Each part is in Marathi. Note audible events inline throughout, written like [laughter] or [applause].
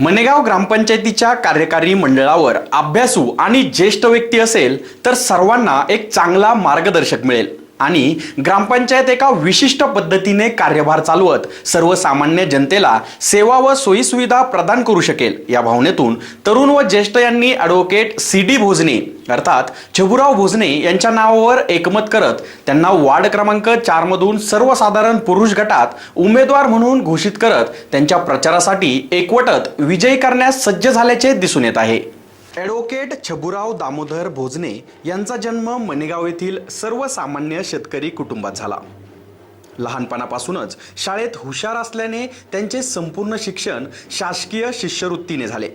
मनेगाव ग्रामपंचायतीच्या कार्यकारी मंडळावर अभ्यासू आणि ज्येष्ठ व्यक्ती असेल तर सर्वांना एक चांगला मार्गदर्शक मिळेल. आणि ग्रामपंचायत एका विशिष्ट पद्धतीने कार्यभार चालवत सर्वसामान्य जनतेला सेवा व सोयीसुविधा प्रदान करू शकेल. या भावनेतून तरुण व ज्येष्ठ यांनी ॲडव्होकेट सी डी भोजने अर्थात छबुराव भोजने यांच्या नावावर एकमत करत त्यांना वार्ड क्रमांक चारमधून सर्वसाधारण पुरुष गटात उमेदवार म्हणून घोषित करत त्यांच्या प्रचारासाठी एकवटत विजयी करण्यास सज्ज झाल्याचे दिसून येत आहे. ॲडव्होकेट छबुराव दामोदर भोजने यांचा जन्म मनेगाव येथील सर्वसामान्य शेतकरी कुटुंबात झाला. लहानपणापासूनच शाळेत हुशार असल्याने त्यांचे संपूर्ण शिक्षण शासकीय शिष्यवृत्तीने झाले.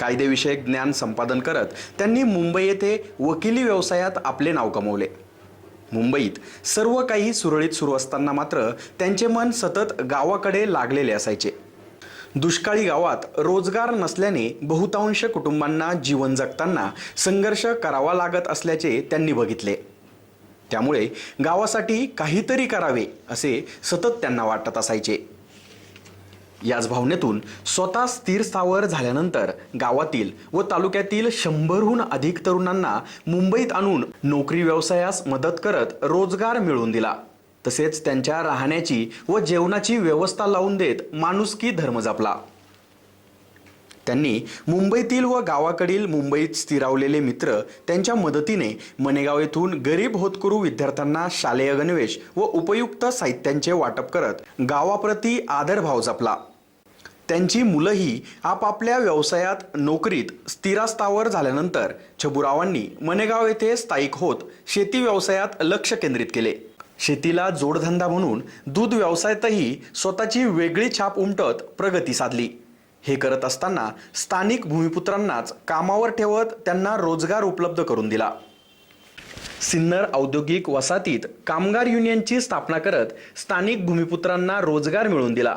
कायदेविषयक ज्ञान संपादन करत त्यांनी मुंबई येथे वकिली व्यवसायात आपले नाव कमवले. मुंबईत सर्व काही सुरळीत सुरू असताना मात्र त्यांचे मन सतत गावाकडे लागलेले असायचे. दुष्काळी गावात रोजगार नसल्याने बहुतांश कुटुंबांना जीवन जगताना संघर्ष करावा लागत असल्याचे त्यांनी बघितले. त्यामुळे गावासाठी काहीतरी करावे असे सतत त्यांना वाटत असायचे. याच भावनेतून स्वतः स्थिर स्थावर झाल्यानंतर गावातील व तालुक्यातील शंभरहून अधिक तरुणांना मुंबईत आणून नोकरी व्यवसायास मदत करत रोजगार मिळवून दिला. तसेच त्यांच्या राहण्याची व जेवणाची व्यवस्था लावून देत माणुसकी धर्म जपला. त्यांनी मुंबईतील व गावाकडील मुंबईत स्थिरावलेले मित्र त्यांच्या मदतीने मनेगाव येथून गरीब होतकरू विद्यार्थ्यांना शालेय गणवेश व उपयुक्त साहित्यांचे वाटप करत गावाप्रती आदरभाव जपला. त्यांची मुलंही आपापल्या व्यवसायात नोकरीत स्थिरास्थावर झाल्यानंतर छबुरावांनी मनेगाव येथे स्थायिक होत शेती व्यवसायात लक्ष केंद्रित केले. शेतीला जोडधंदा म्हणून दूध व्यवसायातही स्वतःची वेगळी छाप उमटत प्रगती साधली. हे करत असताना स्थानिक भूमिपुत्रांनाच कामावर ठेवत त्यांना रोजगार उपलब्ध करून दिला. सिन्नर औद्योगिक वसाहतीत कामगार युनियनची स्थापना करत स्थानिक भूमिपुत्रांना रोजगार मिळवून दिला.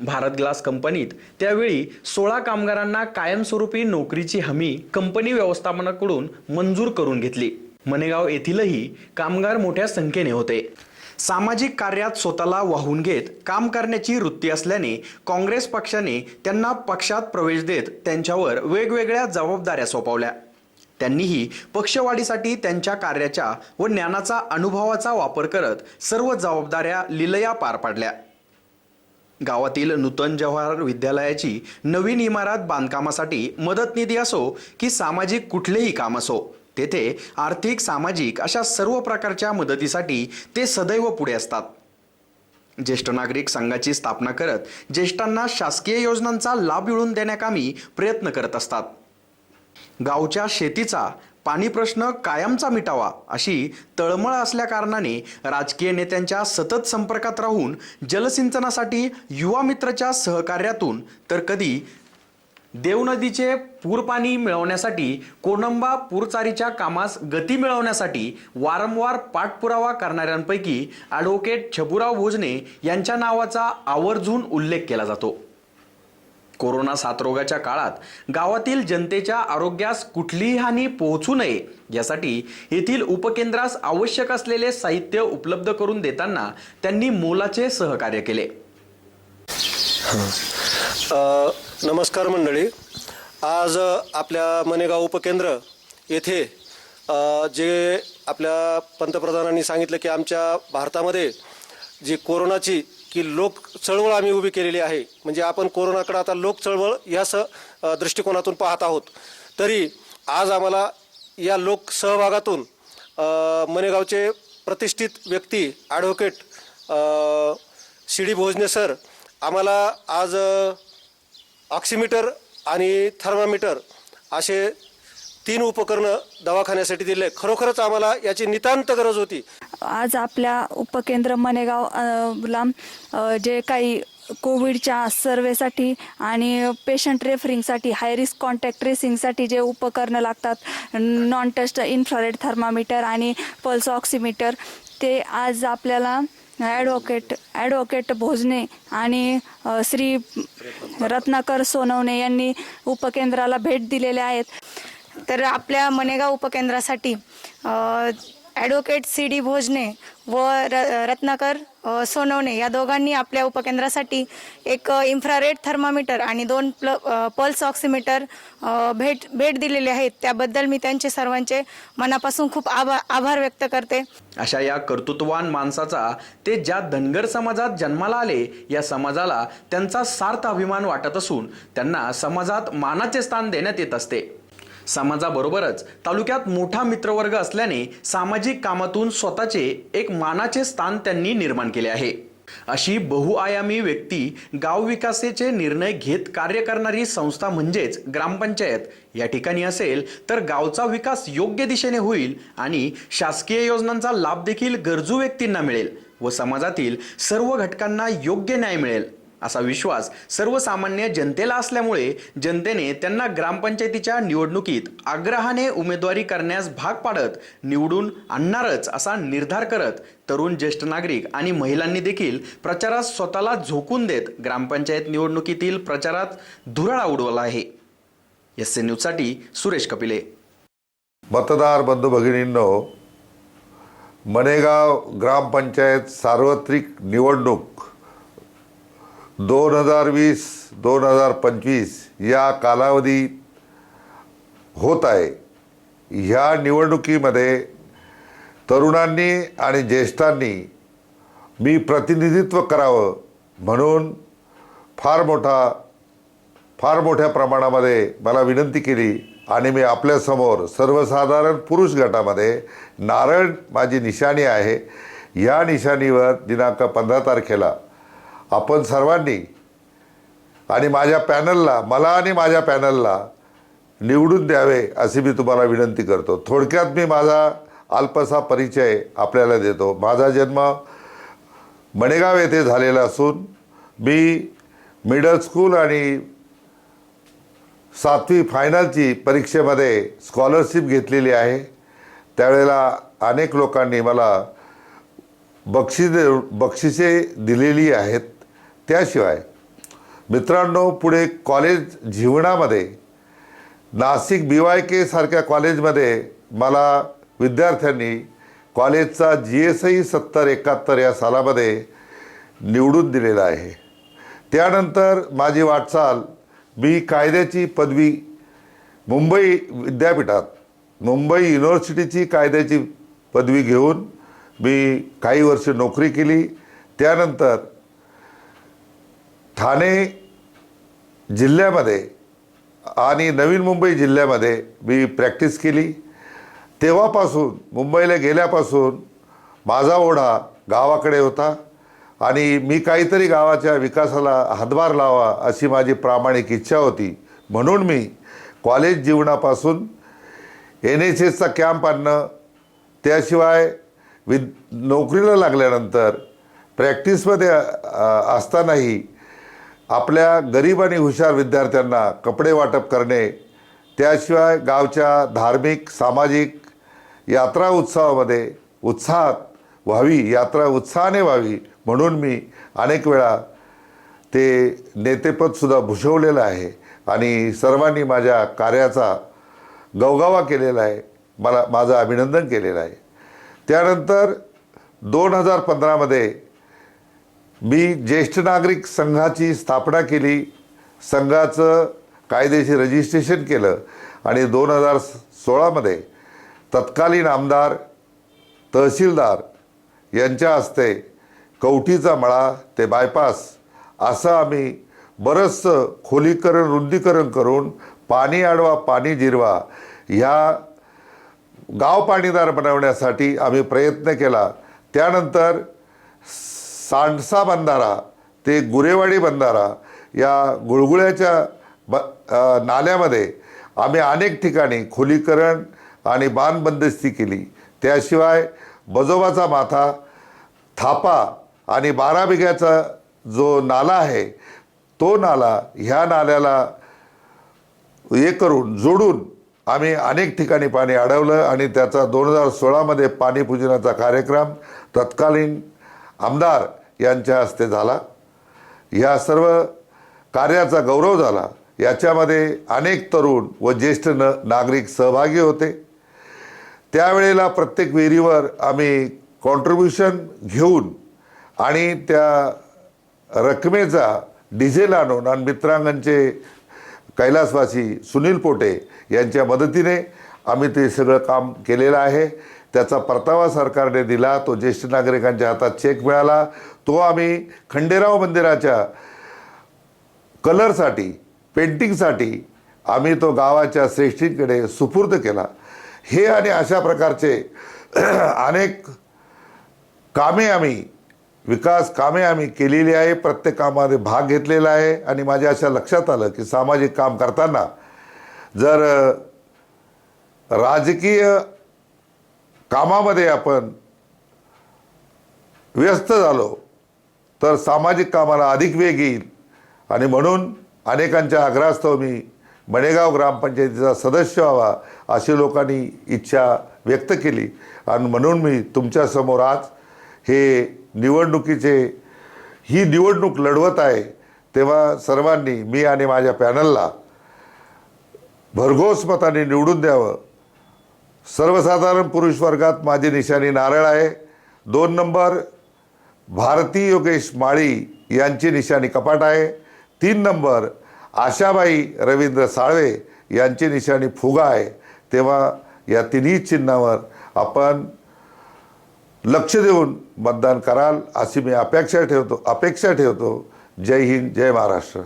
भारत ग्लास कंपनीत त्यावेळी सोळा कामगारांना कायमस्वरूपी नोकरीची हमी कंपनी व्यवस्थापनाकडून मंजूर करून घेतली. मनेगाव येथीलही कामगार मोठ्या संख्येने होते. सामाजिक कार्यात स्वतःला वाहून घेत काम करण्याची वृत्ती असल्याने काँग्रेस पक्षाने त्यांना पक्षात प्रवेश देत त्यांच्यावर वेगवेगळ्या जबाबदाऱ्या सोपवल्या. त्यांनीही पक्षवाढीसाठी त्यांच्या कार्याच्या व ज्ञानाचा अनुभवाचा वापर करत सर्व जबाबदाऱ्या लिलया पार पाडल्या. गावातील नूतन जवाहर विद्यालयाची नवीन इमारत बांधकामासाठी मदत निधी असो की सामाजिक कुठलेही काम असो तेथे आर्थिक सामाजिक अशा सर्व प्रकारच्या मदतीसाठी ते सदैव पुढे असतात. ज्येष्ठ नागरिक संघाची स्थापना करत ज्येष्ठांना शासकीय योजनांचा लाभ मिळवून देण्याकामी प्रयत्न करत असतात. गावच्या शेतीचा पाणी प्रश्न कायमचा मिटावा अशी तळमळ असल्याकारणाने राजकीय नेत्यांच्या सतत संपर्कात राहून जलसिंचनासाठी युवा मित्रच्या सहकार्यातून तर कधी देवनदीचे पूरपाणी मिळवण्यासाठी कोणंबा पूरचारीच्या कामास गती मिळवण्यासाठी वारंवार पाठपुरावा करणाऱ्यांपैकी ॲडव्होकेट छबुराव भोजने यांच्या नावाचा आवर्जून उल्लेख केला जातो. कोरोना साथरोगाच्या काळात गावातील जनतेच्या आरोग्यास कुठलीही हानी पोहोचू नये यासाठी येथील उपकेंद्रास आवश्यक असलेले साहित्य उपलब्ध करून देताना त्यांनी मोलाचे सहकार्य केले. नमस्कार मंडळी. आज आपल्या मनेगाव उपकेंद्र येथे जे आपल्या पंतप्रधानांनी सांगितलं की आमच्या भारतामध्ये जी कोरोनाची की लोक चळवळ आम्ही उभी केलेली आहे. म्हणजे आपण कोरोनाकडे आता लोक चळवळ या स दृष्टिकोनातून पाहत आहोत. तरी आज आम्हाला या लोक सहभागातून मनेगावचे प्रतिष्ठित व्यक्ती advocate C D Bhojane sir आम्हाला आज ऑक्सिमीटर आणि थर्मामीटर असे तीन उपकरणं दवाखान्यासाठी दिले. खरोखरच आम्हाला याची नितांत गरज होती. आज आपल्या उपकेंद्र मनेगाव ला जे काही कोविडच्या सर्वेसाठी आणि पेशंट रेफरिंगसाठी हाय रिस्क कॉन्टॅक्ट ट्रेसिंगसाठी जे उपकरणं लागतात नॉन टस्ट इन्फ्रारेड थर्मामीटर आणि पल्स ऑक्सिमीटर ते आज आपल्याला ॲडव्होकेट ॲडव्होकेट भोजने आणि श्री रत्नाकर सोनवणे यांनी उपकेंद्राला भेट दिलेल्या आहेत. तर आपल्या मनेगाव उपकेंद्रासाठी ॲडव्होकेट सी डी भोजने व र रत्नाकर सोनवणे या दोघांनी आपल्या उपकेंद्रासाठी एक इन्फ्रारेड थर्मामीटर आणि दोन प्ल पल्स ऑक्सिमीटर भेट भेट दिलेले आहेत. त्याबद्दल मी त्यांचे सर्वांचे मनापासून खूप आभा आभार व्यक्त करते. अशा या कर्तृत्ववान माणसाचा ते ज्या धनगर समाजात जन्माला आले या समाजाला त्यांचा सार्थ अभिमान वाटत असून त्यांना समाजात मानाचे स्थान देण्यात येत असते. समाजाबरोबरच तालुक्यात मोठा मित्रवर्ग असल्याने सामाजिक कामातून स्वतःचे एक मानाचे स्थान त्यांनी निर्माण केले आहे. अशी बहुआयामी व्यक्ती गाव विकासाचे निर्णय घेत कार्य करणारी संस्था म्हणजेच ग्रामपंचायत या ठिकाणी असेल तर गावचा विकास योग्य दिशेने होईल आणि शासकीय योजनांचा लाभ देखील गरजू व्यक्तींना मिळेल व समाजातील सर्व घटकांना योग्य न्याय मिळेल. असा विश्वास सर्वसामान्य जनतेला असल्यामुळे जनतेने त्यांना ग्रामपंचायतीच्या निवडणुकीत आग्रहाने उमेदवारी करण्यास भाग पाडत निवडून आणणारच असा निर्धार करत तरुण ज्येष्ठ नागरिक आणि महिलांनी देखील प्रचारात स्वतःला झोकून देत ग्रामपंचायत निवडणुकीतील प्रचारात धुराळा उडवला आहे. एस एन न्यूजसाठी सुरेश कपिले. मतदार बंधू भगिनींनो मनेगाव ग्रामपंचायत सार्वत्रिक निवडणूक दोन हजार वीस दोन हजार पंचवीस या कालावधीत होत आहे. ह्या निवडणुकीमध्ये तरुणांनी आणि ज्येष्ठांनी मी प्रतिनिधित्व करावं म्हणून फार मोठा फार मोठ्या प्रमाणामध्ये मला विनंती केली आणि मी आपल्यासमोर सर्वसाधारण पुरुष गटामध्ये नारळ माझी निशाणी आहे. या निशाणीवर दिनांक पंधरा तारखेला आपण सर्वांनी आणि माझ्या पॅनलला मला आणि माझ्या पॅनलला निवडून द्यावे अशी मी तुम्हाला विनंती करतो. थोडक्यात मी माझा अल्पसा परिचय आपल्याला देतो. माझा जन्म मणेगाव येथे झालेला असून मी मिडल स्कूल आणि सातवी फायनलची परीक्षेमध्ये स्कॉलरशिप घेतलेली आहे. त्यावेळेला अनेक लोकांनी मला बक्षिस बक्षिसे दिलेली आहेत. त्याशिवाय मित्रांनो पुढे कॉलेज जीवनामध्ये नाशिक बी वाय के सारख्या कॉलेजमध्ये मला विद्यार्थ्यांनी कॉलेजचा जी एस आई सत्तर एकाहत्तर या सालामध्ये निवडून दिलेला आहे. त्यानंतर माझी वाटचाल मी कायद्याची पदवी मुंबई विद्यापीठात मुंबई युनिव्हर्सिटीची कायद्याची पदवी घेऊन मी काही वर्ष नोकरी केली. त्यानंतर ठाणे जिल्ह्यामध्ये आणि नवीन मुंबई जिल्ह्यामध्ये मी प्रॅक्टिस केली. तेव्हापासून मुंबईला गेल्यापासून माझा ओढा गावाकडे होता आणि मी काहीतरी गावाच्या विकासाला हातभार लावा अशी माझी प्रामाणिक इच्छा होती. म्हणून मी कॉलेज जीवनापासून एन एच एसचा कॅम्प आणणं त्याशिवाय विद नोकरीला लागल्यानंतर प्रॅक्टिसमध्ये असतानाही आपल्या गरीब आणि हुशार विद्यार्थ्यांना कपडे वाटप करणे त्याशिवाय गावच्या धार्मिक सामाजिक यात्रा उत्सवामध्ये उत्साहात व्हावी यात्रा उत्साहाने व्हावी म्हणून मी अनेक वेळा ते नेतेपदसुद्धा भूषवलेलं आहे आणि सर्वांनी माझ्या कार्याचा गवगावा केलेला आहे मला माझं अभिनंदन केलेलं आहे. त्यानंतर दोन हजार पंधरामध्ये मी ज्येष्ठ नागरिक संघाची स्थापना केली संघाचं कायदेशीर रजिस्ट्रेशन केलं आणि दोन हजार सोळामध्ये तत्कालीन आमदार तहसीलदार यांच्या हस्ते कवठीचा मळा ते बायपास असं आम्ही बरंचसं खोलीकरण रुंदीकरण करून पाणी आडवा पाणी जिरवा ह्या गाव पाणीदार बनवण्यासाठी आम्ही प्रयत्न केला. त्यानंतर सांडसा बंधारा ते गुरेवाडी बंधारा या गुळगुळ्याच्या ब नाल्यामध्ये आम्ही अनेक ठिकाणी खोलीकरण आणि बांधबंदिस्ती केली. त्याशिवाय बजोबाचा माथा थापा आणि बारा बिघ्याचा जो नाला आहे तो नाला ह्या नाल्याला हे करून जोडून आम्ही अनेक ठिकाणी पाणी अडवलं आणि त्याचा दोन हजार सोळामध्ये पाणीपूजनाचा कार्यक्रम तत्कालीन आमदार यांच्या हस्ते झाला. या सर्व कार्याचा गौरव झाला. याच्यामध्ये अनेक तरुण व ज्येष्ठ न नागरिक सहभागी होते. त्यावेळेला प्रत्येक विहिरीवर आम्ही कॉन्ट्रीब्युशन घेऊन आणि त्या रकमेचा डिझेल आणून आणि मित्रांगणचे कैलासवासी सुनील पोटे यांच्या मदतीने आम्ही ते सगळं काम केलेलं आहे. त्याचा परतावा सरकारने दिला तो ज्येष्ठ नागरिकांच्या हातात चेक मिळाला. तो आम्ही खंडेराव मंदिराच्या कलरसाठी पेंटिंगसाठी आम्ही तो गावाच्या श्रेष्ठींकडे सुपूर्द केला. हे आणि अशा प्रकारचे [clears throat] अनेक कामे आम्ही विकास कामे आम्ही केलेली आहे. प्रत्येक कामामध्ये भाग घेतलेला आहे. आणि माझ्या अशा लक्षात आलं की सामाजिक काम करताना जर राजकीय कामामध्ये आपण व्यस्त झालो तर सामाजिक कामाला अधिक वेग येईल. आणि म्हणून अनेकांच्या आग्रहास्तव मी मणेगाव ग्रामपंचायतीचा सदस्य व्हावा अशी लोकांनी इच्छा व्यक्त केली. आणि म्हणून मी तुमच्यासमोर आज हे निवडणुकीचे ही निवडणूक लढवत आहे तेव्हा सर्वांनी मी आणि माझ्या पॅनलला भरघोस मताने निवडून द्यावं. सर्वसाधारण पुरुष वर्गात माझी निशाणी नारळ आहे. दोन नंबर भारती योगेश माळी यांची निशाणी कपाट आहे. तीन नंबर आशाबाई रवींद्र साळवे यांची निशाणी फुगा आहे. तेव्हा या तिन्ही चिन्हावर आपण लक्ष देऊन मतदान कराल अशी मी अपेक्षा ठेवतो अपेक्षा ठेवतो. जय हिंद जय महाराष्ट्र.